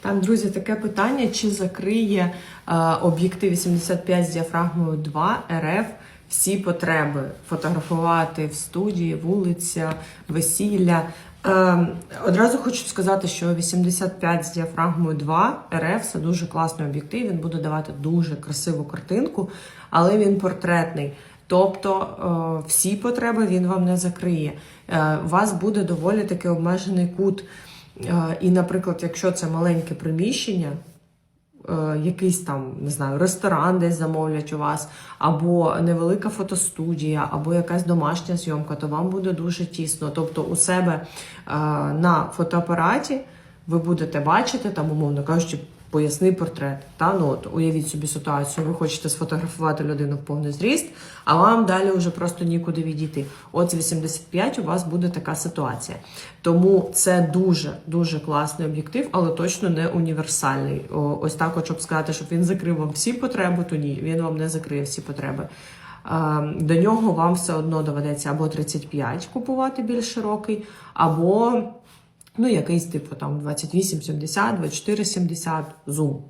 Так, друзі, таке питання: чи закриє е, об'єктив 85 з діафрагмою 2 РФ всі потреби фотографувати в студії, вулиця, весілля? Е, одразу хочу сказати, що 85 з діафрагмою 2 РФ це дуже класний об'єктив. Він буде давати дуже красиву картинку, але він портретний. Тобто е, всі потреби він вам не закриє. Е, У вас буде доволі таки обмежений кут. Е, І, наприклад, якщо це маленьке приміщення, е, якийсь там, не знаю, ресторан десь замовлять у вас, або невелика фотостудія, або якась домашня зйомка, то вам буде дуже тісно. Тобто у себе е, на фотоапараті ви будете бачити, там, умовно кажучи, поясний портрет. Та? Ну, от, уявіть собі ситуацію, ви хочете сфотографувати людину в повний зріст, а вам далі вже просто нікуди відійти. От з 85 у вас буде така ситуація. Тому це дуже дуже класний об'єктив, але точно не універсальний. Ось так, от, щоб сказати, щоб він закрив вам всі потреби, то ні, він вам не закриє всі потреби. Е, До нього вам все одно доведеться або 35 купувати більш широкий, або ну, якийсь типу там 28-70, 24-70 зум.